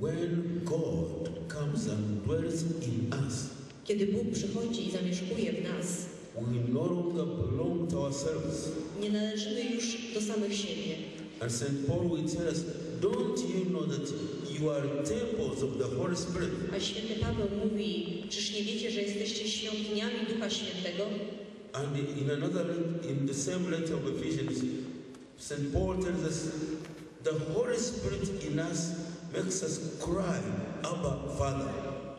When God comes and dwells in us, Kiedy Bóg przychodzi i zamieszkuje w nas, we no longer belong to ourselves. nie należymy już do samych siebie. And St. Paul will tell us, don't you know that you are temples of the Holy Spirit? A święty Paweł mówi, czyż nie wiecie, że jesteście świątyniami Ducha Świętego? And in another, in the same letter of Ephesians, St. Paul tells us, the Holy Spirit in us makes us cry, Abba, Father.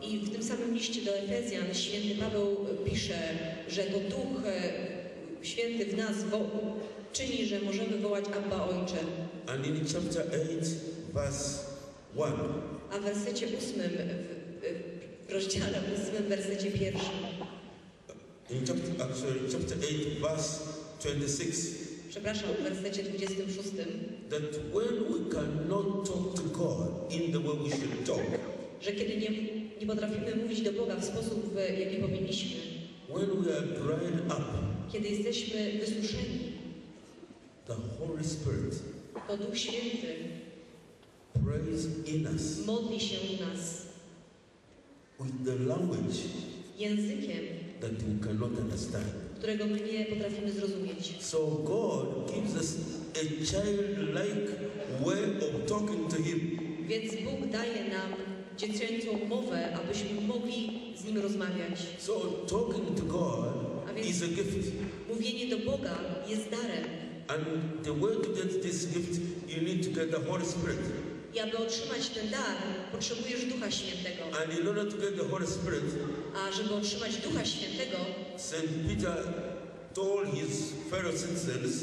I w tym samym liście do Efezjan święty Paweł pisze, że to Duch e, Święty w nas czyni, że możemy wołać Abba Ojcze. And in chapter 8, verse 1, A w wersecie ósmym, w, w rozdziale ósmym, wersecie pierwszym, in chapter, actually, chapter 8, verse 26, przepraszam, w wersecie 26, that when we cannot talk to God in the way we should talk, że kiedy nie, nie potrafimy mówić do Boga w sposób, w jaki powinniśmy, when we are dried up, kiedy jesteśmy wysuszeni, the Holy Spirit to Duch Święty prays in us modli się w nas with the language językiem, that we cannot understand. Którego my nie potrafimy zrozumieć. So God gives us a childlike way of talking to Him. Więc Bóg daje nam dziecięcą mowę, abyśmy mogli z Nim rozmawiać. So talking to God is a gift. Mówienie do Boga jest darem. And the way to get this gift, you need to get the Holy Spirit. I aby otrzymać ten dar, potrzebujesz Ducha Świętego. And in order to get the Holy Spirit, A żeby otrzymać Ducha Świętego, St. Peter told his fellow citizens,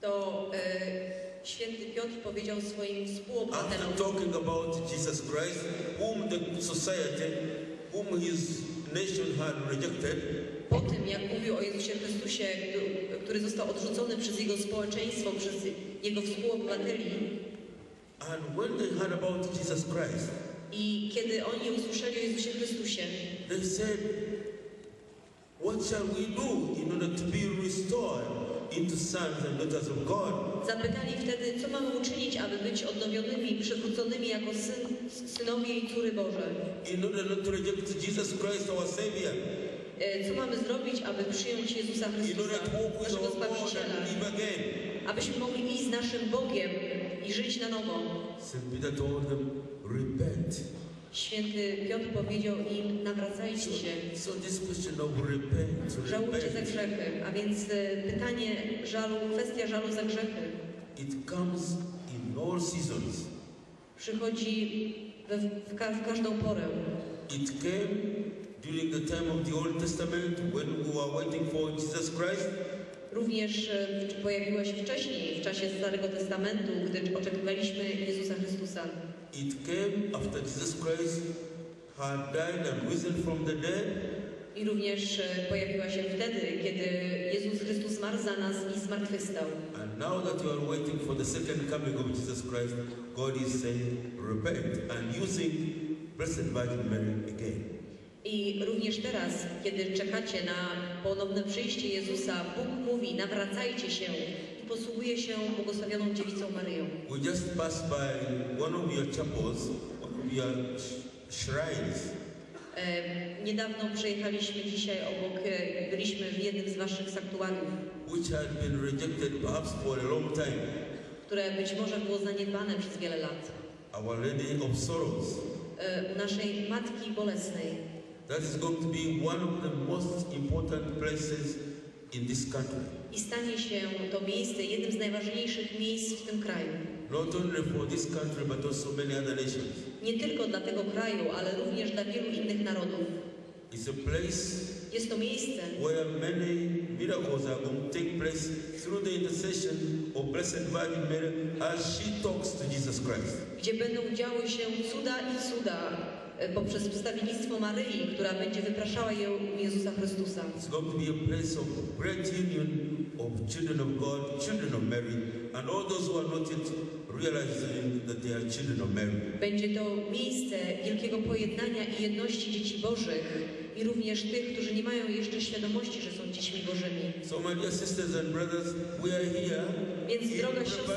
to e, święty Piotr powiedział swoim after współobywatelom, talking about Jesus Christ, whom the society, whom his nation had rejected, po tym jak mówił o Jezusie Chrystusie, który został odrzucony przez jego społeczeństwo, przez jego współobywateli, and when they heard about Jesus Christ, i kiedy oni usłyszeli o Jezusie Chrystusie, they said, What shall we do in order to be restored into sons and daughters of God? Zapytali wtedy, co mamy uczynić, aby być odnowionymi, przywróconymi jako syn, synowie i córy Boże. In order not to reject Jesus Christ, our Savior, E, Co mamy zrobić, aby przyjąć Jezusa Chrystusa, naszego Zbawiciela, abyśmy mogli iść z naszym Bogiem i żyć na nowo. Peter told them, Repent. Święty Piotr powiedział im, nawracajcie się, So this question of repent, żałujcie za grzechy. A więc e, pytanie żalu, kwestia żalu za grzechy it comes in all seasons. przychodzi we, w, ka, w każdą porę. It came during the time of the Old Testament when we were waiting for Jesus Christ. Również e, pojawiła się wcześniej, w czasie Starego Testamentu, gdy oczekiwaliśmy Jezusa Chrystusa. It came after Jesus Christ had died and risen from the dead. I również e, pojawiła się wtedy, kiedy Jezus Chrystus zmarł za nas i zmartwychwstał. And now that you are waiting for the second coming of Jesus Christ, God is saying, repent and using Blessed Virgin Mary again. I również teraz, kiedy czekacie na ponowne przyjście Jezusa, Bóg mówi, nawracajcie się i posługuje się błogosławioną Dziewicą Maryją. We just passed by one of your chapels, one of your sh- shrines, E, niedawno przejechaliśmy dzisiaj obok, e, byliśmy w jednym z waszych sanktuariów, which had been rejected perhaps for a long time. które być może było zaniedbane przez wiele lat. Our Lady of Sorrows. E, naszej Matki Bolesnej. That is going to be one of the most important places in this country. I stanie się to miejsce jednym z najważniejszych miejsc w tym kraju. Not only for this country, but also many other nations. Nie tylko dla tego kraju, ale również dla wielu innych narodów. It's a place Jest to miejsce, where many miracles are going to take place through the intercession of Blessed Virgin Mary as she talks to Jesus Christ. gdzie będą działy się cuda i cuda poprzez wstawiennictwo Maryi, która będzie wypraszała je u Jezusa Chrystusa. It's going to be a place of great union of children of God, children of Mary, and all those who are not yet realizing that they are children of Mary. Będzie to miejsce wielkiego pojednania i jedności dzieci Bożych i również tych, którzy nie mają jeszcze świadomości, że są dziećmi Bożymi. So, my dear sisters and brothers, we are here Więc droga siostro,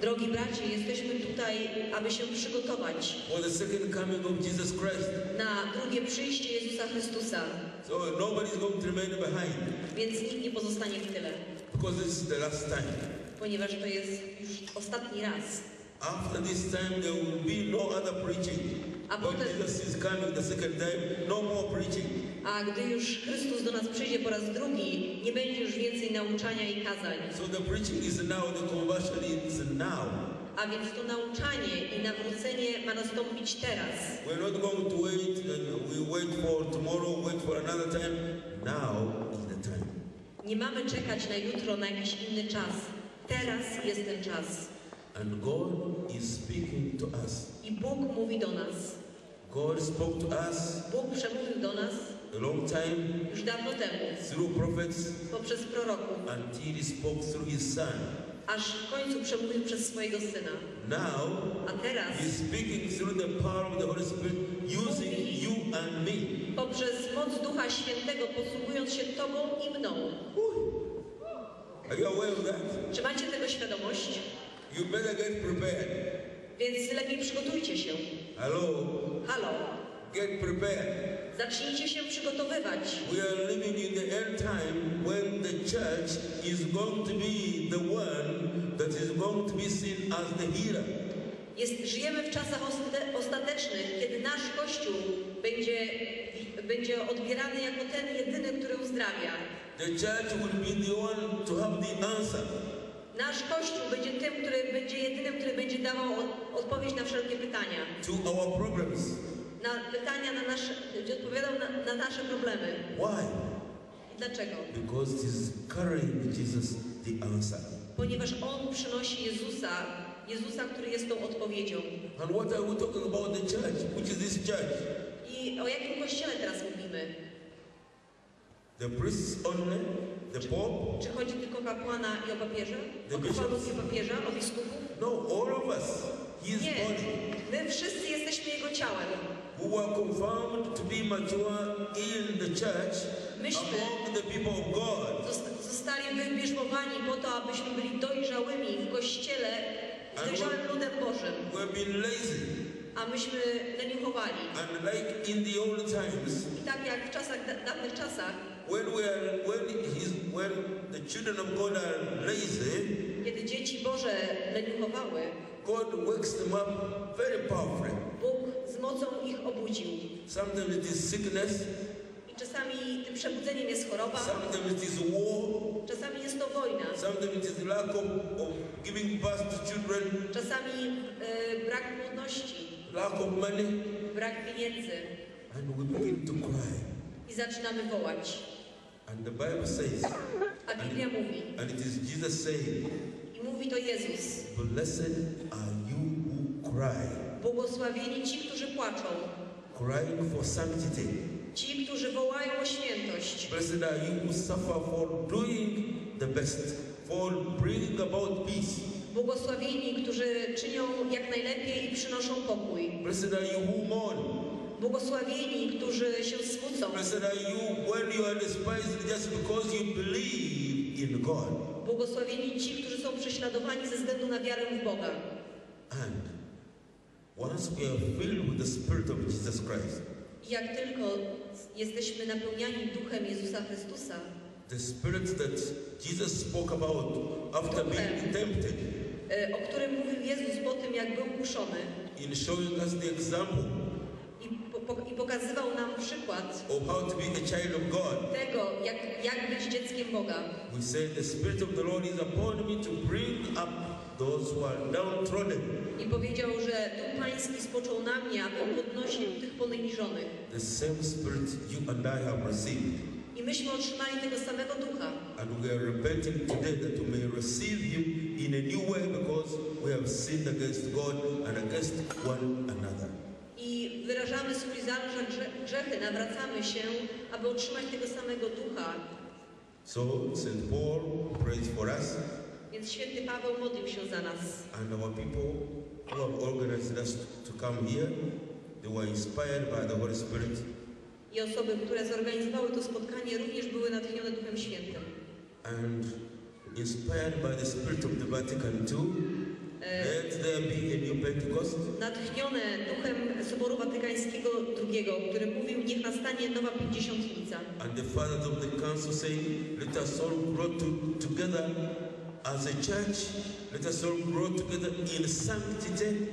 Drogi bracie, jesteśmy tutaj, aby się przygotować for the second coming of Jesus Christ. na drugie przyjście Jezusa Chrystusa, So nobody's going to remain behind więc nikt nie pozostanie w tyle, because this is the last time. ponieważ to jest już ostatni raz. After this time, there will be no other preaching. A When potem- Jesus is coming the second time, no more preaching. A gdy już Chrystus do nas przyjdzie po raz drugi, nie będzie już więcej nauczania i kazań. So the preaching is now, the conversion is now. A więc to nauczanie i nawrócenie ma nastąpić teraz. We're not going to wait and we wait for tomorrow, wait for another time. Now is the time. Nie mamy czekać na jutro, na jakiś inny czas. Teraz jest ten czas. And God is speaking to us. I Bóg mówi do nas. God spoke to us Bóg przemówił do nas a long time już dawno temu through prophets poprzez proroków, until He spoke through His Son. aż w końcu przemówił przez swojego Syna. Now A teraz He's speaking through the power of the Holy Spirit using you and me. poprzez moc Ducha Świętego, posługując się Tobą i mną. Are you aware of that? Czy macie tego świadomość? You better get prepared. Więc lepiej przygotujcie się. Hello? Halo, Get prepared. zacznijcie się przygotowywać. We are living in the end time when the church is going to be the one that is going to be seen as the healer. Jest, żyjemy w czasach osta- ostatecznych, kiedy nasz Kościół będzie, będzie odbierany jako ten jedyny, który uzdrawia. The church will be the one to have the answer. Nasz Kościół będzie tym, który będzie jedynym, który będzie dawał od, odpowiedź na wszelkie pytania. to our problems. Na pytania na nasze, będzie odpowiadał na, na nasze problemy. Why? Dlaczego? Because it is carrying Jesus the answer. Ponieważ On przynosi Jezusa, Jezusa, który jest tą odpowiedzią. And what are we talking about the church? Which is this church? I o jakim Kościele teraz mówimy? The priests only? The Pope? Czy chodzi tylko o kapłana i o papieża? O kapłanów i papieża? O biskupów? No, all of us. His Nie. body. My wszyscy jesteśmy Jego ciałem. Who were confirmed to be mature in the church Myśmy- among the people of God. Zosta- Zostali wybierzmowani po to, abyśmy byli dojrzałymi w Kościele, z dojrzałym ludem Bożym. We've been lazy. A myśmy leniuchowali. And like in the old times, I tak jak w czasach, da- dawnych czasach, when we are when his when the children of God are lazy, kiedy dzieci Boże leniuchowały, God wakes them up very powerfully. Bóg z mocą ich obudził. Sometimes it is sickness, I czasami tym przebudzeniem jest choroba, sometimes it is war, czasami jest to wojna, sometimes it is lack of, of giving birth to children, czasami e, brak płodności, lack of money, brak pieniędzy. and we begin to cry. I zaczynamy wołać. And the Bible says, A Biblia mówi, and it is Jesus saying, i mówi to Jezus, Blessed are you who cry, błogosławieni ci, którzy płaczą, crying for sanctity. ci, którzy wołają o świętość, Blessed are you who suffer for doing the best, for bringing about peace. błogosławieni, którzy czynią jak najlepiej i przynoszą pokój, Blessed are you who mourn. Błogosławieni, którzy się smucą, Blessed are you when you are despised just because you believe in God. błogosławieni ci, którzy są prześladowani ze względu na wiarę w Boga. And once we are filled with the Spirit of Jesus Christ, jak tylko jesteśmy napełniani duchem Jezusa Chrystusa, the Spirit that Jesus spoke about after being tempted, e, o którym mówił Jezus po tym, jak był kuszony in showing us the example i, po, po, i pokazywał nam przykład of how to be a child of God, tego, jak, jak być dzieckiem Boga. we say the Spirit of the Lord is upon me to bring up those who are downtrodden. I powiedział, że Duch Pański spoczął na mnie, aby podnosił tych poniżonych. The same Spirit you and I have received. I myśmy otrzymali tego samego Ducha. And we are repenting today that we may receive Him in a new way because we have sinned against God and against one another. Wyrażamy swój za grze- grzechy, nawracamy się, aby otrzymać tego samego Ducha. So St. Paul prays for us Więc święty Paweł modlił się za nas. and our people who have organized us to come here. They were inspired by the Holy Spirit I osoby, które zorganizowały to spotkanie, również były natchnione Duchem Świętym. and inspired by the Spirit of the Vatican II. Let there be a new Pentecost. natchnione duchem Soboru Watykańskiego II, który mówił, niech nastanie nowa pięćdziesiątnica. And the fathers of the council saying, let us all grow to, together as a church. Let us all grow together in sanctity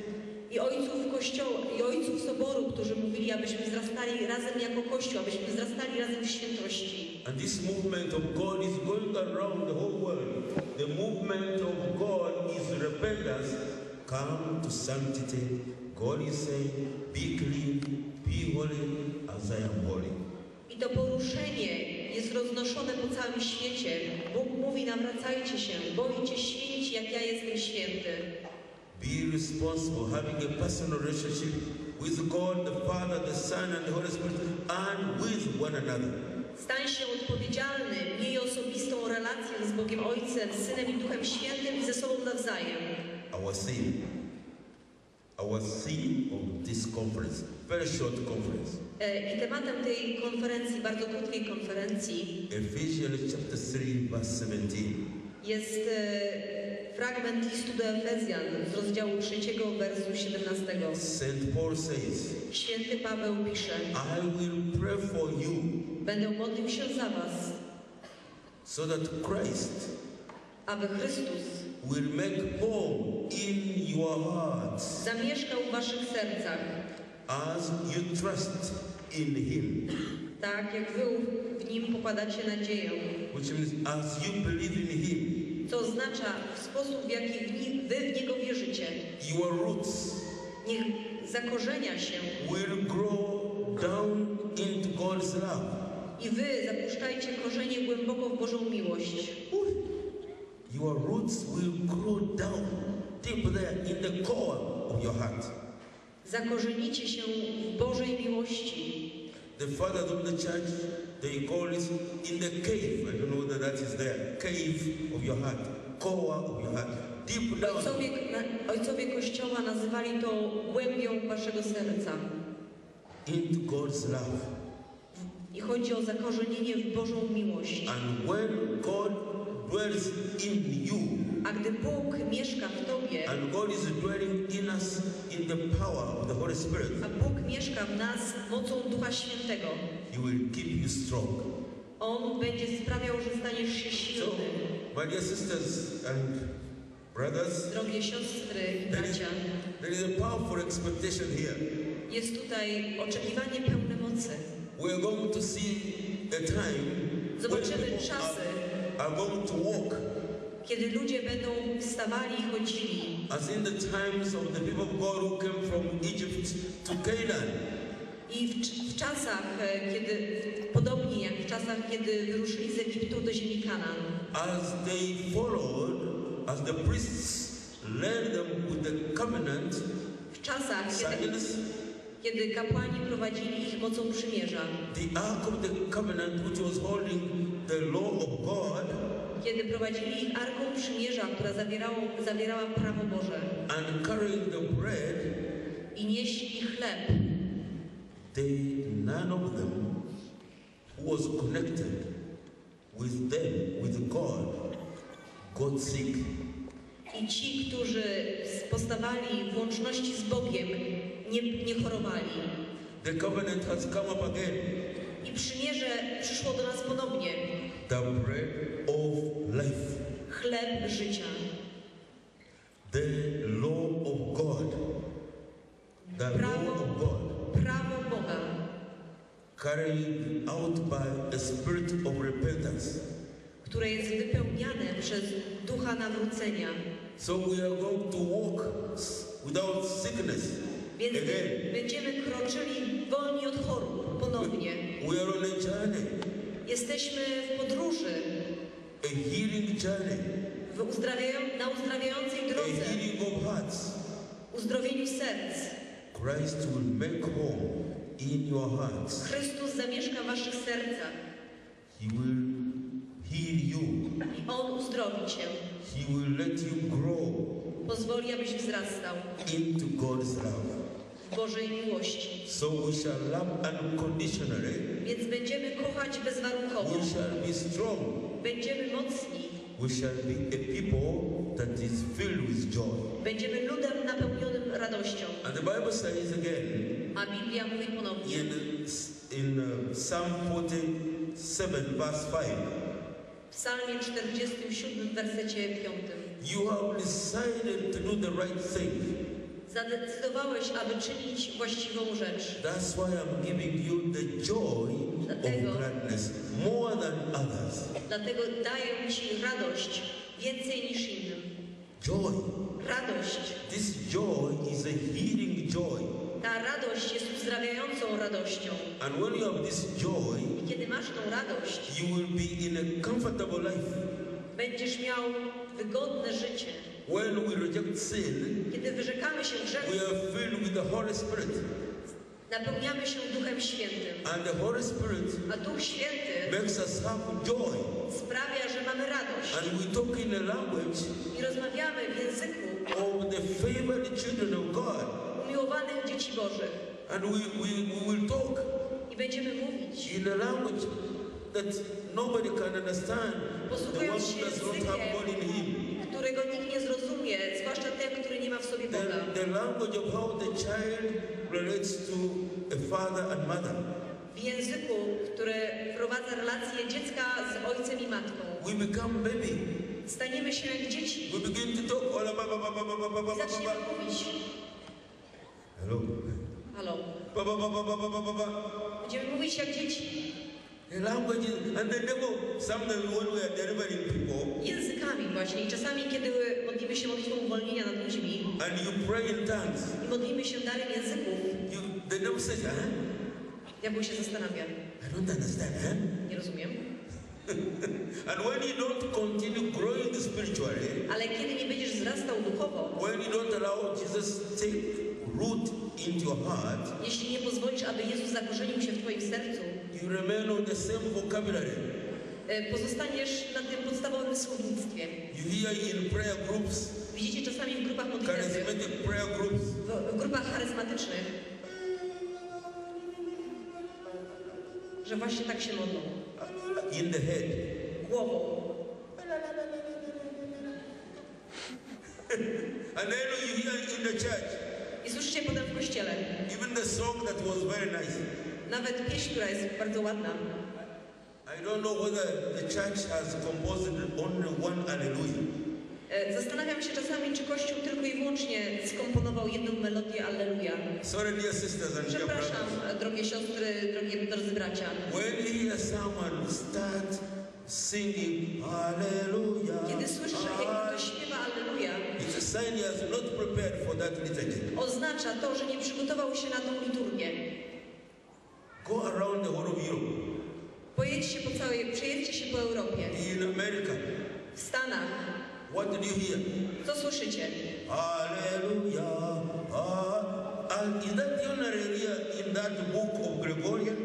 I ojców kościoła, i ojców Soboru, którzy mówili, abyśmy wzrastali razem jako Kościół, abyśmy wzrastali razem w świętości. And this movement of God is going around the whole world. The movement of God is repentance. Come to sanctity. God is saying, be clean, be holy as I am holy. I to poruszenie jest roznoszone po całym świecie. Bóg mówi, nawracajcie się, bądźcie święci, jak ja jestem święty. Be responsible, having a personal relationship with God, the Father, the Son, and the Holy Spirit, and with one another. Stań się odpowiedzialny, miej osobistą relację z Bogiem Ojcem, Synem i Duchem Świętym i ze sobą nawzajem. Our theme, our theme of this conference, very short conference, E, I tematem tej konferencji, bardzo krótkiej konferencji, Ephesians chapter 3, verse 17. jest e, fragment listu do Efezjan z rozdziału 3, wersu 17. St. Paul says, Święty Paweł pisze, I will pray for you będę modlił się za was, so that Christ aby Chrystus will make home in your hearts zamieszkał w waszych sercach, as you trust in Him, tak jak wy w Nim pokładacie nadzieję. which means as you believe in Him, Co oznacza w sposób, w jaki wy w Niego wierzycie. your roots Niech zakorzenia się will grow down into God's love. i wy zapuszczajcie korzenie głęboko w Bożą miłość. Your roots will grow down deep there in the core of your heart. Zakorzenicie się w Bożej miłości. The fathers of the church, they call it in the cave. I don't know whether that is there. Cave of your heart, core of your heart, deep down. Ojcowie, ojcowie Kościoła nazywali to głębią waszego serca. into God's love. I chodzi o zakorzenienie w Bożą miłość. And when God dwells in you, A gdy Bóg mieszka w tobie, and God is dwelling in us in the power of the Holy Spirit, a Bóg mieszka w nas mocą Ducha Świętego, He will keep you strong. On będzie sprawiał, że staniesz się So, silny. my dear sisters and brothers, Drogie siostry i bracia, there is a powerful expectation here. jest tutaj oczekiwanie pełne mocy. We are going to see a time Zobaczymy czasy, are, are going to walk kiedy ludzie będą wstawali i chodzili, as in the times of the people of God who came from Egypt to Canaan. I w, w czasach, e, kiedy, podobnie jak w czasach, kiedy wyruszyli z Egiptu do ziemi Kanaan, As they followed, as the priests led them with the covenant w czasach, kiedy, kiedy kapłani prowadzili ich mocą przymierza, the ark of the covenant, which was holding the law of God, kiedy prowadzili ich arką przymierza, która zawierało, zawierała prawo Boże. and carrying the bread, i nieśli chleb, they none of them was connected with them, with God, got sick. i ci, którzy postawali w łączności z Bogiem, nie, nie chorowali. The covenant has come up again. I przymierze przyszło do nas ponownie. The bread of life, Chleb życia. Carried out by a spirit of repentance. które jest wypełniane przez ducha nawrócenia. So we are going to walk without sickness Więc again. będziemy kroczyli wolni od chorób ponownie. We are on a journey, Jesteśmy w podróży, a healing journey, w uzdrawiają, na uzdrawiającej a drodze, healing of hearts. uzdrowieniu serc. Christ will make home in your hearts. Chrystus zamieszka w waszych sercach He will heal you. i On uzdrowi cię. He will let you grow Pozwoli, abyś wzrastał into God's love. w Bożej miłości. So we shall love unconditionally. Więc będziemy kochać We bezwarunkowo. shall be strong. Będziemy mocni. we shall be a people that is filled with joy. Będziemy ludem napełnionym radością. And the Bible says again A Biblia mówi ponownie in, in uh, Psalm 47, verse 5 w psalmie 47, wersecie 5. You have decided to do the right thing. Zadecydowałeś, aby czynić właściwą rzecz. That's why I'm giving you the joy Dlatego- of gladness more than others. Dlatego daję Ci radość więcej niż innym. Joy. Radość. This joy is a healing joy. Ta radość jest uzdrawiającą radością. And when you have this joy, I kiedy masz tą radość, you will be in a comfortable life. będziesz miał wygodne życie. When we reject sin, Kiedy wyrzekamy się grzechu, we are filled with the Holy Spirit. napełniamy się Duchem Świętym. And the Holy Spirit A Duch Święty makes us have joy. sprawia, że mamy radość. And we talk in a language I rozmawiamy w języku of the favored children of God. Umiłowanych dzieci Bożych. And we, we, we will talk I będziemy mówić, in a language that nobody can understand. The one posługując who się does not have God in językiem, którego nikt nie zrozumie, zwłaszcza ten, który nie ma w sobie Boga. The, the language of how the child relates to a father and mother. W języku, który wprowadza relacje dziecka z ojcem i matką. We become baby. Staniemy się jak dzieci We begin to talk. Zaczniemy mówić. Halo. Halo. Ba, ba, ba, ba, ba, ba, ba, ba. Będziemy mówić jak dzieci. Language and the devil, we are delivering people. Językami właśnie. I czasami, kiedy modlimy się modlitwą uwolnienia nad ludźmi. And you pray in tongues. I modlimy się darem języków. You, the devil says, huh? Się zastanawia. I don't understand, huh? Nie rozumiem. And when you don't continue growing spiritually, ale kiedy nie będziesz wzrastał duchowo, when you don't allow Jesus take root into your heart, jeśli nie pozwolisz, aby Jezus zakorzenił się w Twoim sercu, you remain on the same vocabulary. e, pozostaniesz na tym podstawowym słownictwie. You hear in prayer groups, Widzicie czasami w grupach modlitewnych, prayer groups, w, w grupach charyzmatycznych, że właśnie tak się modlą. in the head. Głową. And then you hear in the church, I słyszycie potem kościele. even the song that was very nice. Nawet pieśń, która jest bardzo ładna. I don't know whether the church has composed only one hallelujah. E, Zastanawiam się czasami, czy Kościół tylko i wyłącznie skomponował jedną melodię Alleluja. Sorry, dear sisters and Przepraszam, brothers. drogie siostry, drogie drodzy bracia. When you hear someone start singing hallelujah, Kiedy słyszysz, jak ktoś śpiewa Alleluja, oznacza to, że nie przygotował się na tą liturgię. Go around the whole of Europe, Pojedźcie po całej, przejedźcie się po Europie, in America. w Stanach. What did you hear? Co słyszycie? Hallelujah. Ah, and is that the only area in that book of Gregorian?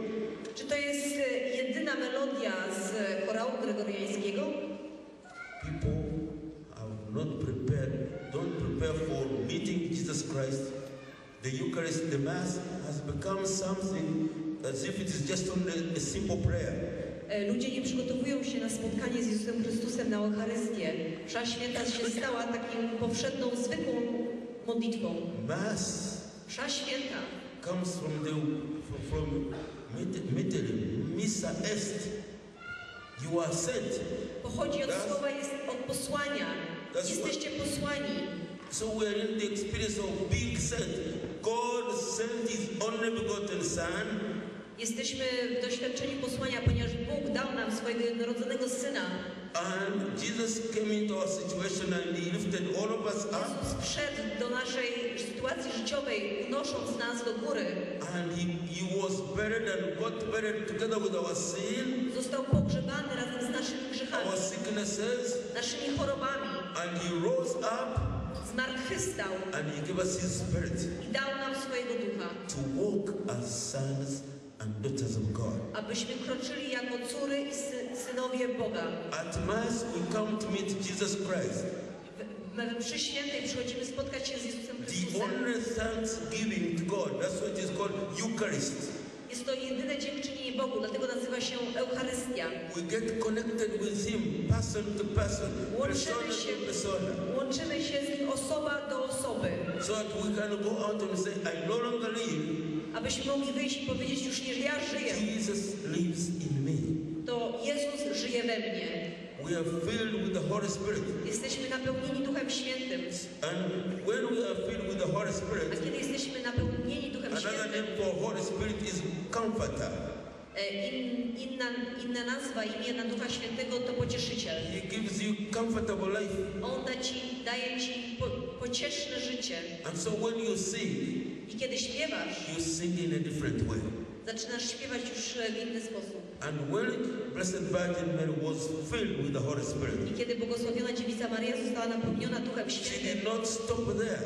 Czy to jest e, jedyna melodia z chorału gregoriańskiego? People are not prepared, don't prepare for meeting Jesus Christ. The Eucharist, the Mass, has become something as if it is just only a simple prayer. E, Ludzie nie przygotowują się na spotkanie z Jezusem Chrystusem na Eucharystię. Msza święta się stała taką powszednią, zwykłą modlitwą. Mass Msza święta comes from the from mittele, missa est. You are sent. pochodzi od That's- słowa jest od posłania. Jesteście posłani. So we are in the experience of being sent. God sent His only begotten Son Jesteśmy w doświadczeniu posłania, ponieważ Bóg dał nam swojego jednorodzonego Syna. And Jesus came into our situation and he lifted all of us up Jezus wszedł do naszej sytuacji życiowej, unosząc nas do góry. and he, he was buried and got buried together with our sin, Został pogrzebany razem z naszymi grzechami, our sicknesses, naszymi chorobami. and he rose up Zmartwychwstał and he gave us his spirit i dał nam swojego ducha, to walk as sons and daughters of God. abyśmy kroczyli jako córy i sy- synowie Boga. At Mass, we come to meet Jesus Christ, W- mszy świętej przychodzimy spotkać się z Jezusem the Chrystusem. only thanksgiving to God. That's what is called Eucharist. To jedyne dziękczynienie Bogu, dlatego nazywa się Eucharystia. We get connected with Him, person to person, persona Łączymy się, to persona, łączymy się z Nim osoba do osoby, so that we can go out and say, I no longer live, abyśmy mogli wyjść i powiedzieć już nie, ja żyję, Jesus lives in me. to Jezus żyje we mnie. We are filled with the Holy Spirit. Jesteśmy napełnieni Duchem Świętym. And when we are filled with the Holy A Spirit, kiedy jesteśmy napełnieni Duchem another Świętym, name for Holy Spirit is Comforter. e, in, inna, inna nazwa imienia Ducha Świętego to Pocieszyciel. He gives you comfortable life. On da ci, daje Ci po, pocieszne życie. And so when you sing, I kiedy śpiewasz, you sing in a different way. Zaczynasz śpiewać już w inny sposób. And when Blessed Virgin Mary was filled with the Holy Spirit, I kiedy błogosławiona dziewica Maria została napełniona Duchem she Świętym, did not stop there.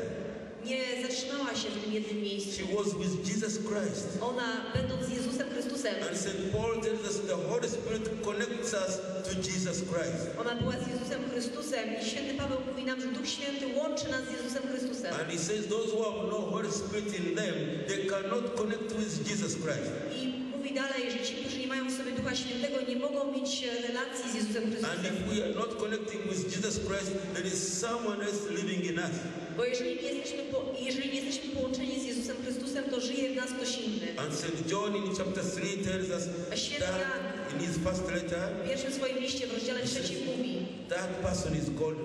nie zatrzymała się w tym jednym miejscu. She was with Jesus Christ. Ona, będąc z Jezusem Chrystusem, And St. Paul tells us the Holy Spirit connects us to Jesus Christ. ona była z Jezusem Chrystusem i święty Paweł mówi nam, że Duch Święty łączy nas z Jezusem Chrystusem. And he says those who have no Holy Spirit in them, they cannot connect with Jesus Christ. I mówi dalej, że ci, którzy nie mają w sobie Ducha Świętego, nie mogą mieć e, relacji z Jezusem And Chrystusem. if we are not connecting with Jesus Christ, there is someone else living in us. Bo jeżeli nie, jesteśmy po, jeżeli nie jesteśmy połączeni z Jezusem Chrystusem, to żyje w nas ktoś inny. And St. John in chapter 3 tells us A święty Jan that in his first letter, w pierwszym swoim liście w rozdziale trzecim mówi, that person is called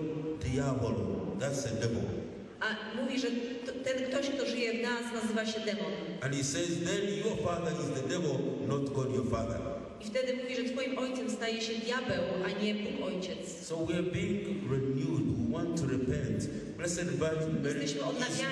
Diabolo. That's the devil. A mówi, że to, ten ktoś, kto żyje w nas, nazywa się demon. And he says, then your father is the devil, not God your father. I wtedy mówi, że twoim ojcem staje się diabeł, a nie Bóg Ojciec. So we are being renewed. We want to repent. Blessed Virgin Mary is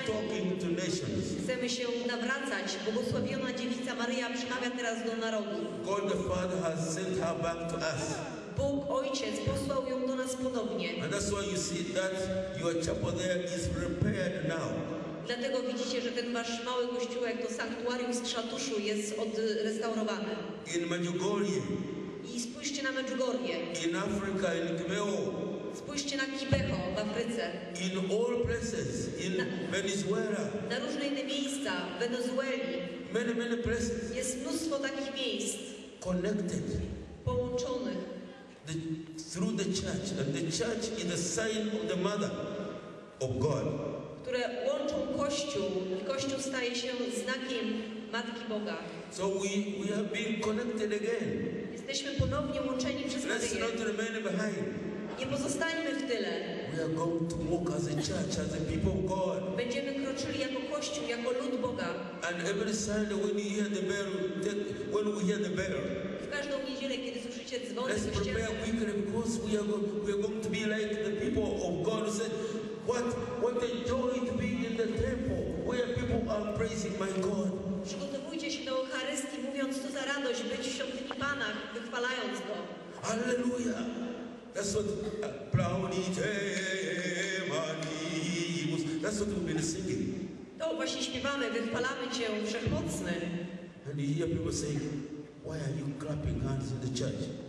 talking to nations. Chcemy się nawracać. Błogosławiona dziewica Maryja przemawia teraz do narodu. God the Father has sent her back to us. Bóg Ojciec posłał ją do nas ponownie. And that's why you see that your chapel there is repaired now. Dlatego widzicie, że ten wasz mały kościółek, to sanktuarium z Krzatuszu jest odrestaurowany. In Medjugorje, I spójrzcie na Medjugorje. in Africa, in Gmeo, Spójrzcie na Kibeho w Afryce. in all places, in Venezuela, Na różne inne miejsca, w Wenezueli. many, many places Jest mnóstwo takich miejsc connected połączonych. the, through the church. And the church is the sign of the mother of God. które łączą Kościół i Kościół staje się znakiem Matki Boga. So we, we are being connected again. Jesteśmy ponownie łączeni przez Let's not remain behind. Nie pozostańmy w tyle. We are going to walk as a church, as a people of God. Będziemy kroczyli jako Kościół, jako lud Boga. And every Sunday when you hear the bell, take, when we hear the bell, W każdą niedzielę, kiedy słyszycie dzwony let's prepare kościelne, quickly because we are, go, we are going to be like the people of God who said, what, what a joy to be in the temple where people are praising my God. przygotowujcie się do Eucharystii, mówiąc co za radość być w świątyni Pana, wychwalając Go. Hallelujah. That's what Plaudite Manimus. That's what we've been singing. To właśnie śpiewamy, wychwalamy Cię Wszechmocny. And you hear people saying, Why are you clapping hands in the church?